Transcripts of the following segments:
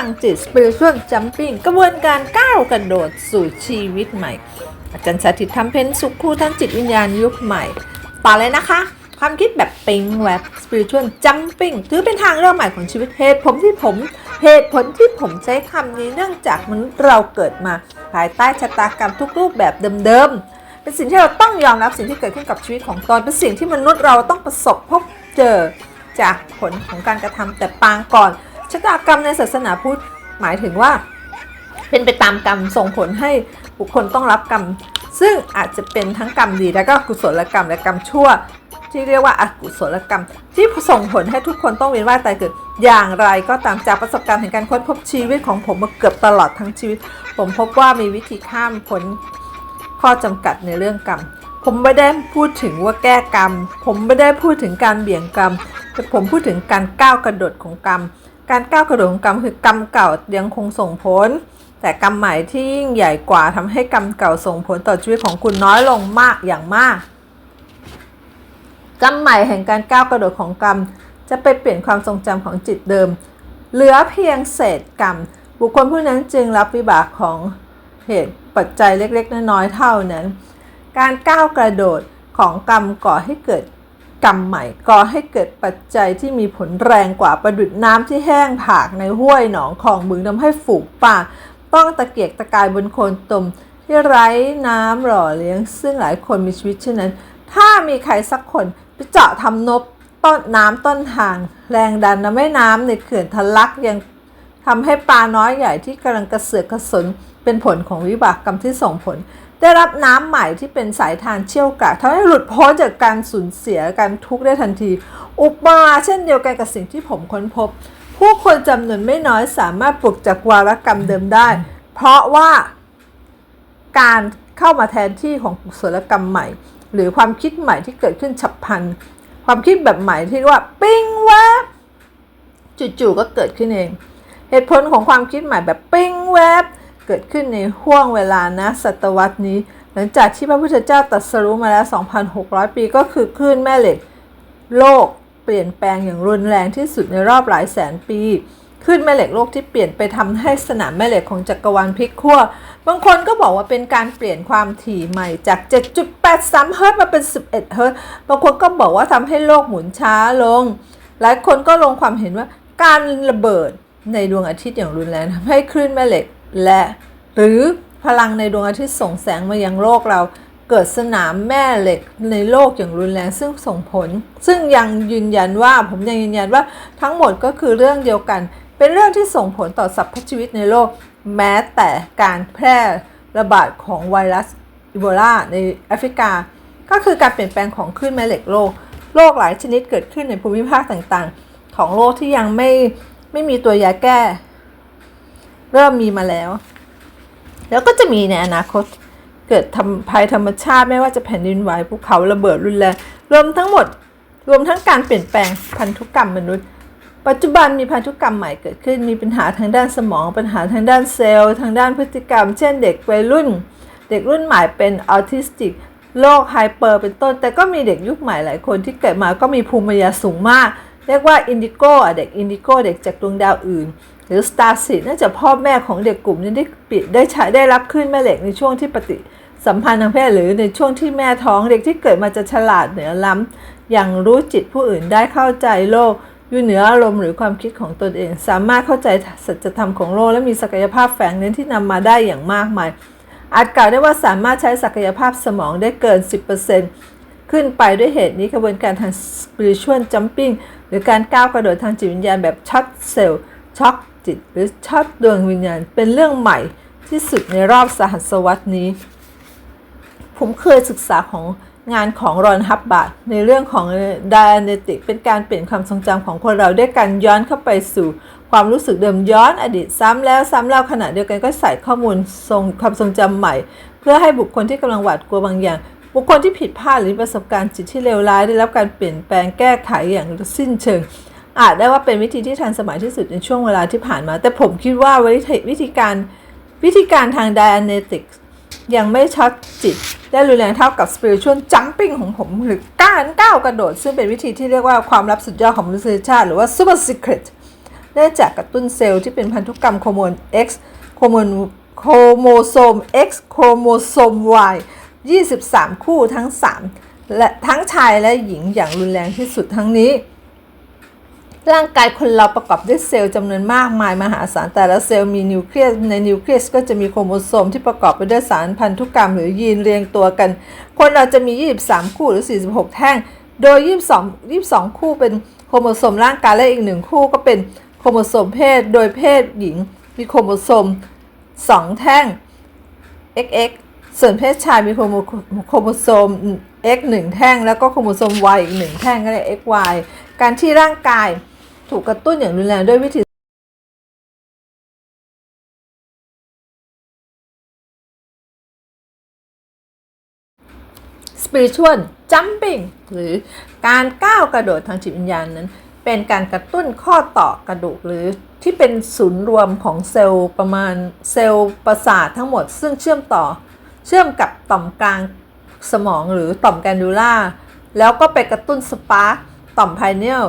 ังจิต spiritual jumping กระบวนการก้าวกระโดดสู่ชีวิตใหม่ อาจารย์สาธิตทำเพนสุขครูทั้งจิตวิญญาณยุคใหม่ ต่อเลยนะคะ ความคิดแบบปิงแวบ spiritual jumping ถือเป็นทางเลือกใหม่ของชีวิตเหตุผมที่ผมเหตุผลที่ผมใช้คำนี้เนื่องจากมนุษย์เราเกิดมา ภายใต้ชะตากรรมทุกรูปแบบเดิมๆเป็นสิ่งที่เราต้องยอมรับสิ่งที่เกิดขึ้นกับชีวิตของตนเป็นสิ่งที่มนุษย์เราต้องประสบพบเจอจากผลของการกระทำแต่ปางก่อน ชะตากรรมในศาสนาพุทธหมายถึงว่า เป็นไปตามกรรมส่งผลให้บุคคลต้องรับกรรม ซึ่งอาจจะเป็นทั้งกรรมดีและก็กุศลกรรมและกรรมชั่ว ที่เรียกว่าอกุศลกรรม ที่ส่งผลให้ทุกคนต้องเวียนว่ายตายเกิดอย่างไรก็ตามจากประสบการณ์แห่งการค้นพบชีวิตของผมมาเกือบตลอดทั้งชีวิต ผมพบว่ามีวิธีข้ามพ้นข้อจำกัดในเรื่องกรรม ผมไม่ได้พูดถึงว่าแก้กรรม ผมไม่ได้พูดถึงการเบี่ยงกรรม แต่ผมพูดถึงการก้าวกระโดดของกรรม การก้าวกระโดดของกรรมคือกรรมเก่ายังคงส่งผล แต่กรรมใหม่ที่ยิ่งใหญ่กว่าทำให้กรรมเก่าส่งผลต่อชีวิตของคุณน้อยลงมากอย่างมาก กรรมใหม่แห่งการก้าวกระโดดของกรรม จะไปเปลี่ยนความทรงจำของจิตเดิม เหลือเพียงเศษกรรม บุคคลผู้นั้นจึงรับวิบากของเหตุปัจจัยเล็ก ๆ น้อยๆเท่านั้น การก้าวกระโดดของกรรมก่อให้เกิด กรรมใหม่ก่อให้เกิดปัจจัยที่มีผลแรงกว่าประดุดน้ำที่แห้งผากในห้วยหนองคลองบึงทำให้ฝูงป่า ต้องตะเกียกตะกายบนโคนตมที่ไร้น้ำหล่อเลี้ยง ซึ่งหลายคนมีชีวิตเช่นนั้น ถ้ามีใครสักคนไปเจาะทำนบต้นน้ำต้นทาง แรงดันทำให้น้ำในเขื่อนทะลักยังทำให้ปลาน้อยใหญ่ที่กำลังกระเสือกกระสนเป็นผลของวิบากกรรมที่ส่งผล ได้รับน้ำใหม่ที่เป็นสายทานเชี่ยวกรากทำให้หลุดพ้นจากการสูญเสียการทุกข์ได้ทันที อุปมาเช่นเดียวกันกับสิ่งที่ผมค้นพบ ผู้คนจำนวนไม่น้อยสามารถปลุกจากวารกรรมเดิมได้ เพราะว่าการเข้ามาแทนที่ของกุศลกรรมใหม่ หรือความคิดใหม่ที่เกิดขึ้นฉับพลัน ความคิดแบบใหม่ที่ว่าปิ้งแวบจู่ๆก็เกิดขึ้นเอง เหตุผลของความคิดใหม่แบบปิ้งแวบ เกิดขึ้นในห่วงเวลานะศตวรรษนี้ หลังจากที่พระพุทธเจ้าตรัสรู้มาแล้ว 2,600 ปีก็คือคลื่นแม่เหล็ก โลกเปลี่ยนแปลงอย่างรุนแรงที่สุดในรอบหลายแสนปีขึ้นแม่เหล็กโลกที่เปลี่ยนไปทำให้สนามแม่เหล็กของจักรวาลพลิกขั้ว บางคนก็บอกว่าเป็นการเปลี่ยนความถี่ใหม่จาก 7.83 เฮิรตซ์มาเป็น 11 เฮิรตซ์ บางคนก็บอกว่าทำให้โลกหมุนช้าลง หลายคนก็ลงความเห็นว่าการระเบิดในดวงอาทิตย์อย่างรุนแรงทำให้คลื่นแม่เหล็ก และหรือพลังในดวงอาทิตย์ส่งแสงมายังโลกเราเกิดสนามแม่เหล็กในโลกอย่างรุนแรงซึ่งส่งผล ซึ่งยังยืนยันว่าผมยังยืนยันว่าทั้งหมดก็คือเรื่องเดียวกัน เป็นเรื่องที่ส่งผลต่อสรรพชีวิตในโลก แม้แต่การแพร่ระบาดของไวรัสอีโบลาในแอฟริกา ก็คือการเปลี่ยนแปลงของคลื่นแม่เหล็กโลก โรคหลายชนิดเกิดขึ้นในภูมิภาคต่างๆ ของโลกที่ยังไม่ไม่มีตัวยาแก้ เริ่มมีมาแล้ว แล้วก็จะมีในอนาคตเกิดทำภัยธรรมชาติไม่ว่าจะแผ่นดินไหวภูเขาระเบิดรุนแรงรวมทั้งหมด รวมทั้งการเปลี่ยนแปลงพันธุกรรมมนุษย์ ปัจจุบันมีพันธุกรรมใหม่เกิดขึ้น มีปัญหาทางด้านสมอง ปัญหาทางด้านเซลล์ ทางด้านพฤติกรรม เช่นเด็กวัยรุ่น เด็กรุ่นใหม่เป็นออทิสติกโรคไฮเปอร์เป็นต้น แต่ก็มีเด็กยุคใหม่หลายคนที่เกิดมาก็มีภูมิปัญญาสูงมาก เรียกว่าอินดิโกเด็กอินดิโกเด็กจากดวงดาวอื่น หรือสตาร์ซีดเนื่องจากพ่อแม่ของเด็กกลุ่มนี้ได้ปิดได้ใช้ได้รับขึ้นแม่เหล็กในช่วงที่ปฏิสัมพันธ์ทางเพศหรือในช่วงที่แม่ท้องเด็กที่เกิดมาจะฉลาดเหนือล้ำอย่างรู้จิตผู้อื่นได้เข้าใจโลกอยู่เหนืออารมณ์หรือความคิดของตนเอง สามารถเข้าใจสัจธรรมของโลก และมีศักยภาพแฝงเน้นที่นำมาได้อย่างมากมาย อาจกล่าวได้ว่าสามารถใช้ศักยภาพสมองได้เกิน 10%ขึ้นไปด้วยเหตุนี้กระบวนการทาง spiritual jumping หรือการก้าวกระโดดทางจิตวิญญาณแบบช็อตเซลล์ช็อก จิตหรือช็อตดวงวิญญาณเป็นเรื่องใหม่ที่สุดในรอบสหัสวรรษนี้ ผมเคยศึกษาของงานของรอนฮับบาร์ดในเรื่องของ d i a n e t i c เป็นการเปลี่ยนความทรงจำของคนเราด้วยการย้อนเข้าไปสู่ความรู้สึกเดิมย้อนอดีตซ้ำแล้วซ้ำเล่าขณะเดียวกันก็ใส่ข้อมูลทรงความทรงจำใหม่ เพื่อให้บุคคลที่กำลังหวาดกลัวบางอย่าง บุคคลที่ผิดพลาดหรือประสบการณ์จิตที่เลวร้ายได้รับการเปลี่ยนแปลงแก้ไขอย่างสิ้นเชิง อาจได้ว่าเป็นวิธีที่ทันสมัยที่สุดในช่วงเวลาที่ผ่านมา แต่ผมคิดว่าวิธีวิธีการวิธีการทาง Dianetics ยังไม่ช็อตจิต ได้รุนแรงเท่ากับ spiritual jumping ของผม หรือการก้าวกระโดด ซึ่งเป็นวิธีที่เรียกว่าความลับสุดยอดของมนุษยชาติ หรือว่า super secret เนื่องจากกระตุ้นเซลล์ที่เป็นพันธุกรรมโครโมน X โครโมนโครโมโซม X โครโมโซม Y 23 คู่ทั้ง 3 และทั้งชายและหญิงอย่างรุนแรงที่สุดทั้งนี้ ร่างกายคนเราประกอบด้วยเซลล์จำนวนมากมายมหาศาลแต่ละเซลล์มีนิวเคลียสในนิวเคลียสก็จะมีโครโมโซมที่ประกอบไปด้วยสารพันธุกรรมหรือยีนเรียงตัวกัน คนเราจะมี 23 คู่หรือ 46 แท่ง โดย 22 22 คู่เป็นโครโมโซมร่างกายและอีกหนึ่งคู่ก็เป็นโครโมโซมเพศ โดยเพศหญิง มีโครโมโซม 2 แท่ง XX ส่วนเพศชายมีโครโมโครโมโซม X 1 แท่ง แล้วก็โครโมโซม Y อีก 1 แท่งก็เรียก XY การที่ร่างกาย ถูกกระตุ้นอย่างรุนแรงด้วยวิธี spiritual jumping หรือการก้าวกระโดดทางจิตวิญญาณนั้น เป็นการกระตุ้นข้อต่อกระดูกหรือที่เป็นศูนย์รวมของเซลล์ประมาณเซลล์ประสาททั้งหมด ซึ่งเชื่อมต่อเชื่อมกับต่อมกลางสมองหรือต่อมแกนดูล่า แล้วก็ไปกระตุ้นสปาร์ต่อมไพเนียล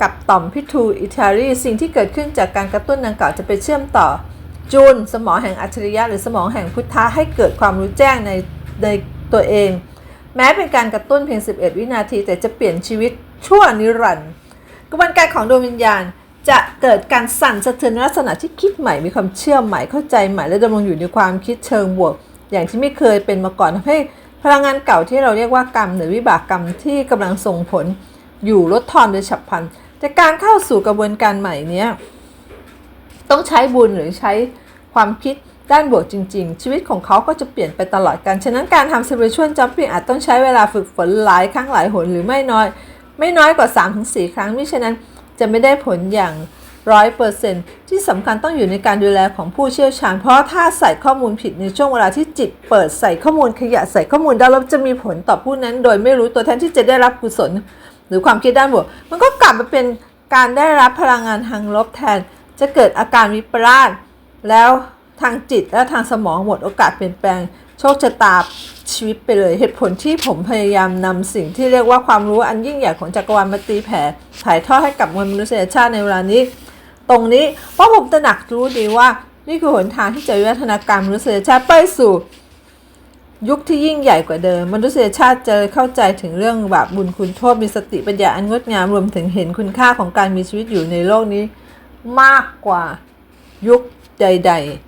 กับต่อมพิทูอิทารีสิ่งที่เกิดขึ้นจากการกระตุ้นดังกล่าวจะไปเชื่อมต่อจูนสมองแห่งอัจฉริยะหรือสมองแห่งพุทธะให้เกิดความรู้แจ้งในในตัวเอง แม้เป็นการกระตุ้นเพียง 11 วินาที แต่จะเปลี่ยนชีวิตชั่วนิรันดร์กระบวนการของดวงวิญญาณจะเกิดการสั่นสะเทือนลักษณะที่คิดใหม่มีความเชื่อใหม่เข้าใจใหม่ และดำรงอยู่ในความคิดเชิงบวก อย่างที่ไม่เคยเป็นมาก่อนทำให้พลังงานเก่าที่เราเรียกว่ากรรม หรือวิบากกรรมที่กำลังส่งผลอยู่ลดทอนโดยฉับพลัน แต่การเข้าสู่กระบวนการใหม่เนี้ยต้องใช้บุญหรือใช้ความคิดด้านบวกจริง ๆ ชีวิตของเขาก็จะเปลี่ยนไปตลอดกัน ฉะนั้นการทำ spiritual jumping อาจต้องใช้เวลาฝึกฝนหลายครั้งหลายหนหรือไม่น้อย ไม่น้อยกว่า 3-4 ครั้งมิฉะนั้นจะไม่ได้ผลอย่างร้อยเปอร์เซนที่สำคัญต้องอยู่ในการดูแลของผู้เชี่ยวชาญ เพราะถ้าใส่ข้อมูลผิดในช่วงเวลาที่จิตเปิดใส่ข้อมูลขยะใส่ข้อมูลด้านลบจะมีผลต่อผู้นั้น โดยไม่รู้ตัวแทนที่จะได้รับกุศล หรือความคิดด้านบวก มันก็กลับมาเป็นการได้รับพลังงานทางลบแทน จะเกิดอาการวิปลาสแล้วทางจิตและทางสมองหมดโอกาสเปลี่ยนแปลงโชคชะตาชีวิตไปเลย เหตุผลที่ผมพยายามนำสิ่งที่เรียกว่าความรู้อันยิ่งใหญ่ของจักรวาลมาตีแผ่ถ่ายทอดให้กับมวลมนุษยชาติในเวลานี้ ตรงนี้เพราะผมตระหนักรู้ดีว่า นี่คือหนทางที่จะวิวัฒนาการมนุษยชาติไปสู่ ยุคที่ยิ่งใหญ่กว่าเดิม มนุษยชาติจะเข้าใจถึงเรื่องบาปบุญคุณโทษมีสติปัญญาอันงดงามรวมถึงเห็นคุณค่าของการมีชีวิตอยู่ในโลกนี้ มากกว่ายุคใด ๆ